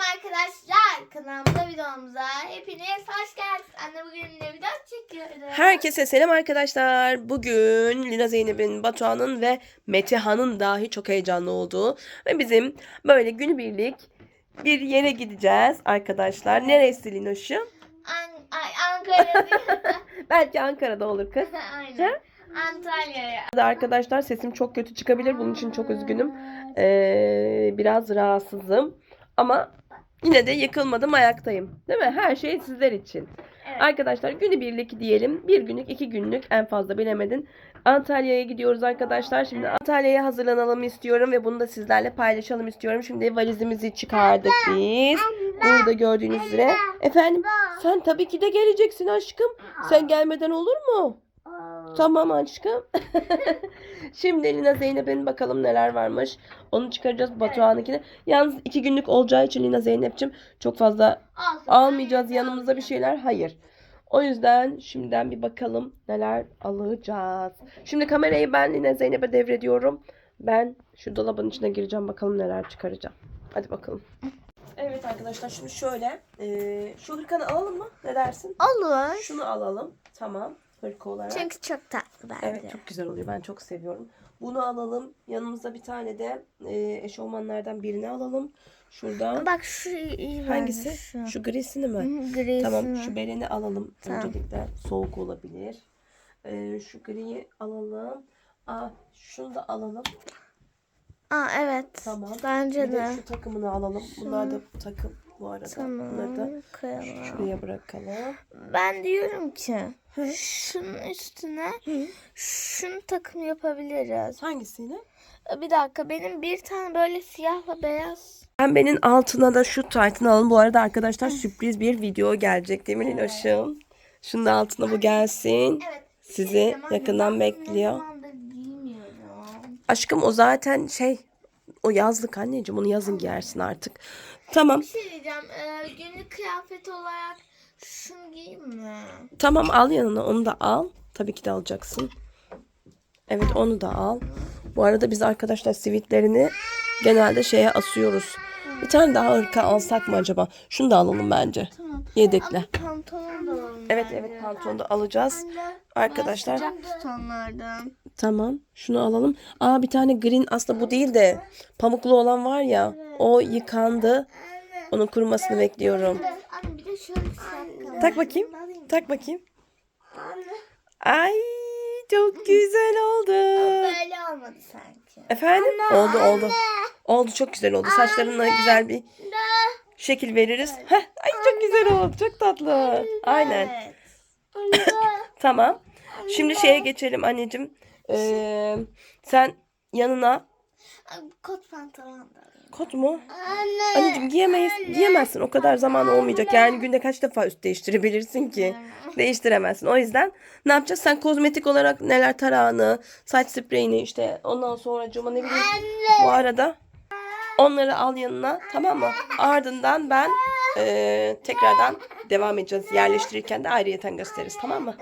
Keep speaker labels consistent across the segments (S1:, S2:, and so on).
S1: arkadaşlar. Kanalımıza videomuza hepiniz hoş geldiniz. Anne bugün ne video çekiyoruz?
S2: Herkese selam arkadaşlar. Bugün Lina Zeynep'in, Batuhan'ın ve Metehan'ın dahi çok heyecanlı olduğu ve bizim böyle günübirlik bir yere gideceğiz arkadaşlar. Neresi Linoş'um?
S1: An Ay, Ankara'da.
S2: Belki Ankara'da olur kız.
S1: Aynen. Antalya'ya.
S2: Arkadaşlar sesim çok kötü çıkabilir. Bunun için çok üzgünüm. Ee, biraz rahatsızım. Ama yine de yıkılmadım ayaktayım. Değil mi? Her şey sizler için.
S1: Evet.
S2: Arkadaşlar günübirlik diyelim. Bir günlük, iki günlük en fazla bilemedin. Antalya'ya gidiyoruz arkadaşlar. Şimdi Antalya'ya hazırlanalım istiyorum ve bunu da sizlerle paylaşalım istiyorum. Şimdi valizimizi çıkardık biz. Burada gördüğünüz üzere. Efendim sen tabii ki de geleceksin aşkım. Sen gelmeden olur mu? Tamam aşkım. Şimdi Lina Zeynep'in bakalım neler varmış. Onu çıkaracağız Batuhan'ınkini. Yalnız iki günlük olacağı için Lina Zeynep'ciğim çok fazla almayacağız yanımızda bir şeyler. Hayır. O yüzden şimdiden bir bakalım neler alacağız. Şimdi kamerayı ben Lina Zeynep'e devrediyorum. Ben şu dolabın içine gireceğim bakalım neler çıkaracağım. Hadi bakalım. Evet arkadaşlar şimdi şöyle. eee, şu hırkanı alalım mı? Ne dersin?
S1: Olur.
S2: Şunu alalım. Tamam. Hırka olarak.
S1: Çünkü çok tatlı bence.
S2: Evet çok güzel oluyor. Ben çok seviyorum. Bunu alalım. Yanımızda bir tane de e, eşofmanlardan birini alalım. Şuradan.
S1: Bak şu iyi
S2: Hangisi?
S1: Şu.
S2: Şu grisini mi?
S1: Hı, Grisi
S2: Tamam şu bereni alalım.
S1: Tamam.
S2: Öncelikle soğuk olabilir. E, şu griyi alalım. Aa, şunu da alalım.
S1: Aa evet.
S2: Tamam.
S1: Bence
S2: Bir de
S1: de.
S2: şu takımını alalım. Bunlar da takım bu arada. Bunları da
S1: Tamam. Koyalım.
S2: şuraya bırakalım.
S1: Ben diyorum ki şunun üstüne şunu takım yapabiliriz.
S2: Hangisiyle?
S1: Bir dakika benim bir tane böyle siyahla beyaz.
S2: Pembenin altına da şu taytını alın. Bu arada arkadaşlar sürpriz bir video gelecek değil mi Linoş'um? Şunun da altına bu gelsin.
S1: Evet.
S2: Sizi yakından bekliyor. Aşkım o zaten şey o yazlık anneciğim onu yazın giyersin artık. Tamam
S1: Bir şey diyeceğim. Ee, günlük kıyafet olarak şunu giyeyim mi?
S2: tamam al yanına onu da al. Tabii ki de alacaksın. Evet onu da al. Bu arada biz arkadaşlar sivitlerini genelde şeye asıyoruz. Bir tane daha ırka alsak mı acaba? Şunu da alalım bence.
S1: Tamam.
S2: Yedekle.
S1: Ama pantolon da alalım
S2: Evet
S1: bence.
S2: evet pantolonu da alacağız. Arkadaşlar
S1: tutanlardan.
S2: Tamam. Şunu alalım. Aa bir tane green aslında bu değil de pamuklu olan var ya. O yıkandı. Onun kurumasını bekliyorum. Tak bakayım. Tak bakayım. Ay çok güzel oldu.
S1: Böyle olmadı sanki.
S2: Efendim? Oldu oldu. Oldu çok güzel oldu. Saçlarına güzel bir şekil veririz. Heh, ay çok güzel oldu. Çok tatlı. Aynen. Tamam. Şimdi şeye geçelim anneciğim. Ee, sen yanına
S1: Kot pantolon da alayım.
S2: Kot mu?
S1: Anne.
S2: Anneciğim giyemeyiz, giyemezsin. O kadar zaman olmayacak. Yani günde kaç defa üst değiştirebilirsin ki? Değiştiremezsin. O yüzden ne yapacağız? Sen kozmetik olarak neler tarağını, saç spreyini işte ondan sonra cuma ne bileyim. Bu arada onları al yanına tamam mı? Ardından ben eee, tekrardan devam edeceğiz. Yerleştirirken de ayrıyeten gösteririz tamam mı?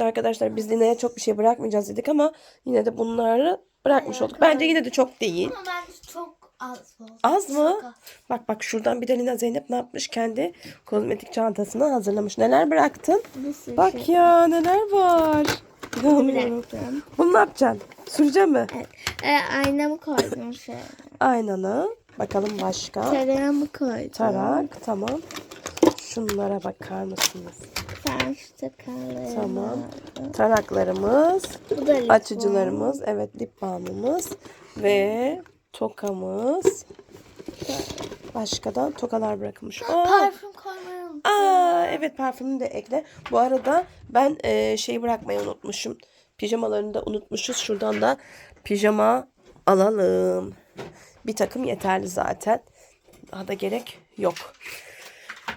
S2: Arkadaşlar biz Lina'ya çok bir şey bırakmayacağız dedik ama yine de bunları bırakmış olduk. Bence yine de çok değil.
S1: Ama bence çok az oldu.
S2: Az mı?
S1: Çok az.
S2: Bak bak şuradan bir de Lina Zeynep ne yapmış? Kendi kozmetik çantasını hazırlamış. Neler bıraktın?
S1: Sürü
S2: Bak
S1: şey
S2: ya neler var.
S1: Bıraktım.
S2: Bunu ne yapacaksın? Süreceğim mi?
S1: E, aynamı koydum şöyle.
S2: Aynanı. Bakalım başka.
S1: Tarağımı koydum.
S2: Tarak. Tamam. Şunlara bakar mısınız?
S1: Sen şu takarlarımı.
S2: Tamam. Taraklarımız.
S1: Bu da lip
S2: Açıcılarımız. Evet lip balmımız. Ve tokamız. Başkadan tokalar bırakılmış. Aa,
S1: Parfüm koymayı unuttum.
S2: Aa, evet parfümünü de ekle. Bu arada ben e, şeyi bırakmayı unutmuşum. Pijamalarını da unutmuşuz. Şuradan da pijama alalım. Bir takım yeterli zaten. Daha da gerek yok.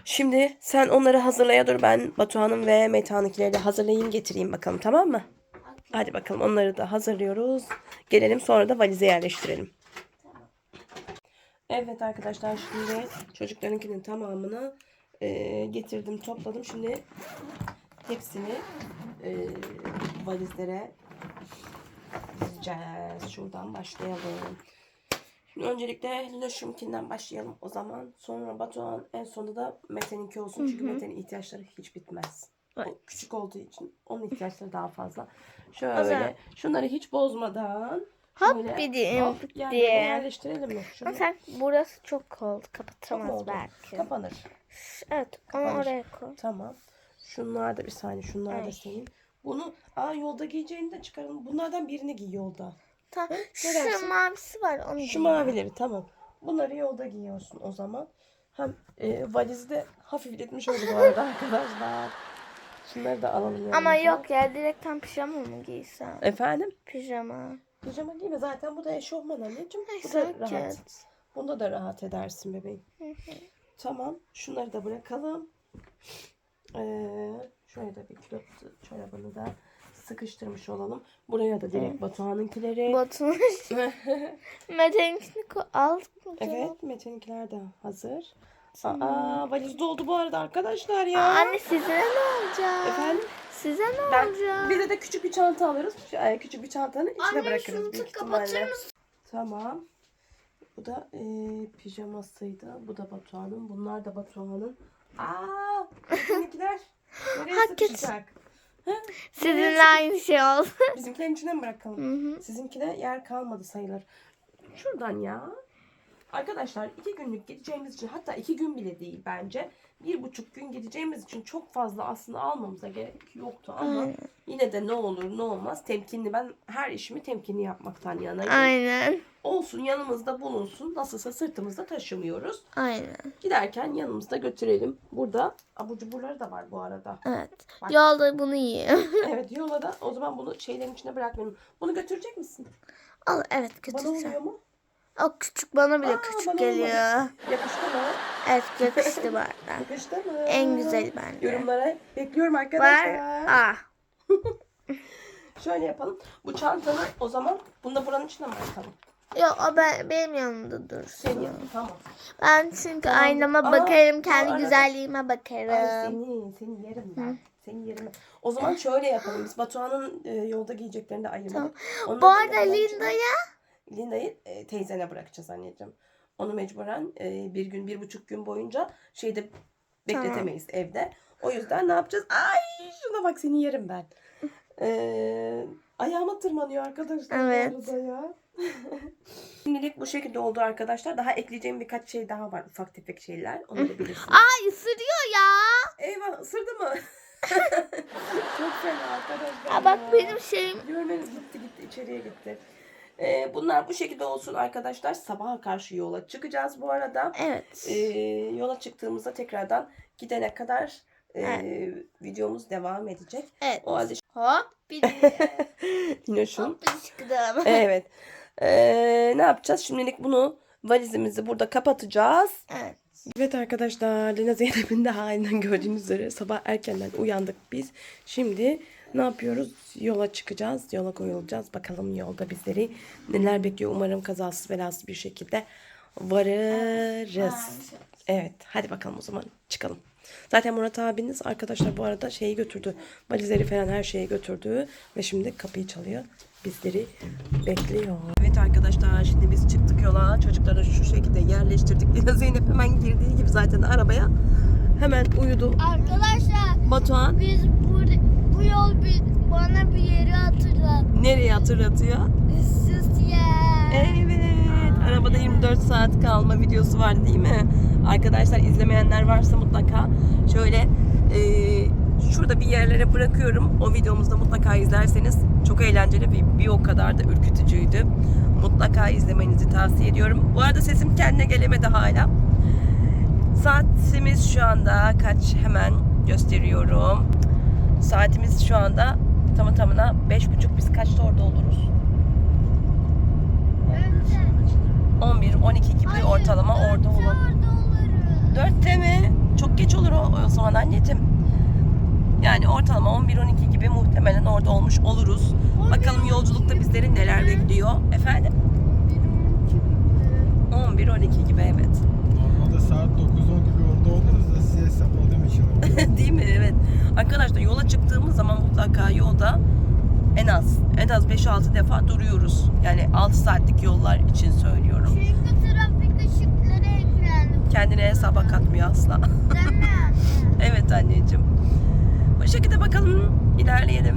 S2: Şimdi sen onları hazırlaya dur. Ben Batuhan'ın ve Metehan'ınkileri de hazırlayayım getireyim bakalım tamam mı? Hadi bakalım onları da hazırlıyoruz. Gelelim sonra da valize yerleştirelim. Evet arkadaşlar şimdi çocuklarınkinin tamamını e, getirdim topladım. Şimdi hepsini e, valizlere dizeceğiz. Şuradan başlayalım. Şimdi öncelikle Loşum'kinden başlayalım o zaman. Sonra Batuhan en sonunda da Mete'ninki olsun. Çünkü. Mete'nin ihtiyaçları hiç bitmez. O küçük olduğu için onun ihtiyaçları daha fazla. Şöyle şunları hiç bozmadan
S1: Hop
S2: şöyle
S1: bir
S2: hop
S1: diye.
S2: yerleştirelim mi? Şunu
S1: Ama sen burası çok oldu.
S2: Çok
S1: Kapatamaz
S2: oldu.
S1: belki.
S2: kapanır.
S1: evet onu
S2: Kapanır.
S1: oraya koy.
S2: Tamam. Şunlar da bir saniye şunlar da
S1: Ay.
S2: senin. Bunu aa yolda giyeceğini de çıkaralım. Bunlardan birini giy yolda.
S1: Tamam. Şu
S2: dersin?
S1: mavisi var onu
S2: Şu
S1: giy.
S2: mavileri tamam. Bunları yolda giyiyorsun o zaman. Hem e, valizi de hafifletmiş oldu bu arada arkadaşlar. Şunları da alalım yanımıza.
S1: Ama yok ya direkten pijama mı giysem?
S2: Efendim?
S1: Pijama.
S2: Pijama giyme zaten bu da eşofman anneciğim. Bu da rahat. Bunda da rahat edersin bebeğim. Tamam. Şunları da bırakalım. Ee, şöyle da bir kilo çorabını da sıkıştırmış olalım. Buraya da direkt Batuhan'ınkileri.
S1: Botun. Mete'ninkini. Aldık mı?
S2: evet Mete'ninkiler de hazır. Aa, valiz doldu bu arada arkadaşlar ya.
S1: Aa, Anne size ne olacak?
S2: Efendim?
S1: Size ne
S2: Ben,
S1: olacak?
S2: bize de küçük bir çanta alırız. Şu- ay, Küçük bir çantanın içine
S1: Anne
S2: bırakırız büyük
S1: da kapatır
S2: ihtimalle.
S1: mısın?
S2: Tamam. Bu da e, pijamasıydı. Bu da Batuhan'ın. Bunlar da Batuhan'ın. Aa, seninkiler nereye sıkışacak?
S1: Sizinle aynı şey oldu.
S2: Bizimkilerin içine mi bırakalım?
S1: Hı hı.
S2: Sizinkine yer kalmadı sayılır. Şuradan ya. Arkadaşlar iki günlük gideceğimiz için hatta iki gün bile değil bence. Bir buçuk gün gideceğimiz için çok fazla aslında almamıza gerek yoktu ama
S1: Aynen.
S2: yine de ne olur ne olmaz temkinli ben her işimi temkinli yapmaktan yanayım.
S1: Aynen.
S2: Olsun yanımızda bulunsun nasılsa sırtımızda taşımıyoruz.
S1: Aynen.
S2: Giderken yanımızda götürelim. Burada abur cuburları da var bu arada.
S1: Evet.
S2: Bak.
S1: Yolda bunu yiyeyim.
S2: Evet yola da o zaman bunu şeylerin içine bırakmayalım. Bunu götürecek misin?
S1: Al evet
S2: Bana oluyor
S1: götüreceğim.
S2: mu?
S1: O küçük bana bile
S2: Aa,
S1: küçük
S2: bana
S1: geliyor.
S2: Yakıştı mı?
S1: Evet yakıştı bana.
S2: Yakıştı mı?
S1: En güzeli bence.
S2: Yorumlara bekliyorum
S1: Var.
S2: arkadaşlar.
S1: Ah.
S2: Şöyle yapalım. Bu çantanı o zaman bunu da buranın içine mi bırakalım?
S1: Yok o ben, benim yanımda dursun.
S2: Senin tamam.
S1: Ben çünkü
S2: Tamam.
S1: aynama
S2: Aa,
S1: bakarım, kendi
S2: arada-
S1: güzelliğime
S2: Ay
S1: bakarım.
S2: seni, seni yerim ben. Seni yerim. O zaman şöyle yapalım. Biz Batuhan'ın e, yolda giyeceklerini de ayırmadık.
S1: Tamam.
S2: Onları
S1: Bu
S2: da
S1: arada Linda'ya
S2: Linda'yı e, teyzene bırakacağız anneciğim. Onu mecburen e, bir gün, bir buçuk gün boyunca şeyde bekletemeyiz evde. O yüzden ne yapacağız? Ay şuna bak seni yerim ben. E, ayağıma tırmanıyor arkadaşlar.
S1: Evet.
S2: ya. Şimdilik bu şekilde oldu arkadaşlar. Daha ekleyeceğim birkaç şey daha var. Ufak tefek şeyler. Onları bilirsiniz.
S1: Ay ısırıyor ya.
S2: Eyvah ısırdı mı? Çok fena arkadaşlar.
S1: Aa, bak
S2: ya.
S1: benim şeyim.
S2: Görmeniz gitti gitti içeriye gitti. Ee, bunlar bu şekilde olsun arkadaşlar. Sabaha karşı yola çıkacağız bu arada.
S1: Evet.
S2: Ee, yola çıktığımızda tekrardan gidene kadar e, videomuz devam edecek.
S1: Evet.
S2: O halde
S1: Hop bir. Hop bir çıktım.
S2: Evet. Ee, ne yapacağız? Şimdilik bunu valizimizi burada kapatacağız.
S1: Evet.
S2: Evet arkadaşlar Lina Zeynep'in de halinden gördüğünüz üzere sabah erkenden uyandık biz. Şimdi ne yapıyoruz? Yola çıkacağız. Yola koyulacağız. Bakalım yolda bizleri neler bekliyor. Umarım kazasız belasız bir şekilde varırız. Evet hadi bakalım o zaman çıkalım. Zaten Murat abiniz arkadaşlar bu arada şeyi götürdü. Valizleri falan her şeyi götürdü. Ve şimdi kapıyı çalıyor. Bizleri bekliyor. Evet arkadaşlar şimdi biz çıktık yola. Çocukları şu şekilde yerleştirdik. Lina Zeynep hemen girdiği gibi zaten arabaya hemen uyudu.
S1: Arkadaşlar
S2: Batuhan
S1: biz bu yol bir, bana bir yeri hatırlattı.
S2: nereye hatırlatıyor?
S1: Issız yer.
S2: Evet. Arabada 24 saat kalma videosu var değil mi? Arkadaşlar izlemeyenler varsa mutlaka şöyle e, şurada bir yerlere bırakıyorum. O videomuzda mutlaka izlerseniz çok eğlenceli ve bir o kadar da ürkütücüydü. Mutlaka izlemenizi tavsiye ediyorum. Bu arada sesim kendine gelemedi hala. Saatimiz şu anda kaç hemen gösteriyorum. Saatimiz şu anda tamı tamına 5.30 biz kaçta orada oluruz? 11-12 gibi ortalama orada olur. 4'te mi? Çok geç olur o, o zaman anneciğim. Yani ortalama 11-12 gibi muhtemelen orada olmuş oluruz. Bakalım yolculukta bizleri neler bekliyor. Efendim? 11-12 gibi evet.
S3: Normalde saat 9-10 gibi orada da size hesapladığım için oldu.
S2: Değil mi? Evet. Arkadaşlar yola çıktığımız zaman mutlaka yolda en az en az 5-6 defa duruyoruz. Yani 6 saatlik yollar için söylüyorum.
S1: Çünkü
S2: Kendini hesaba katmıyor asla.
S1: Değil mi anne?
S2: evet anneciğim. Bu şekilde bakalım ilerleyelim.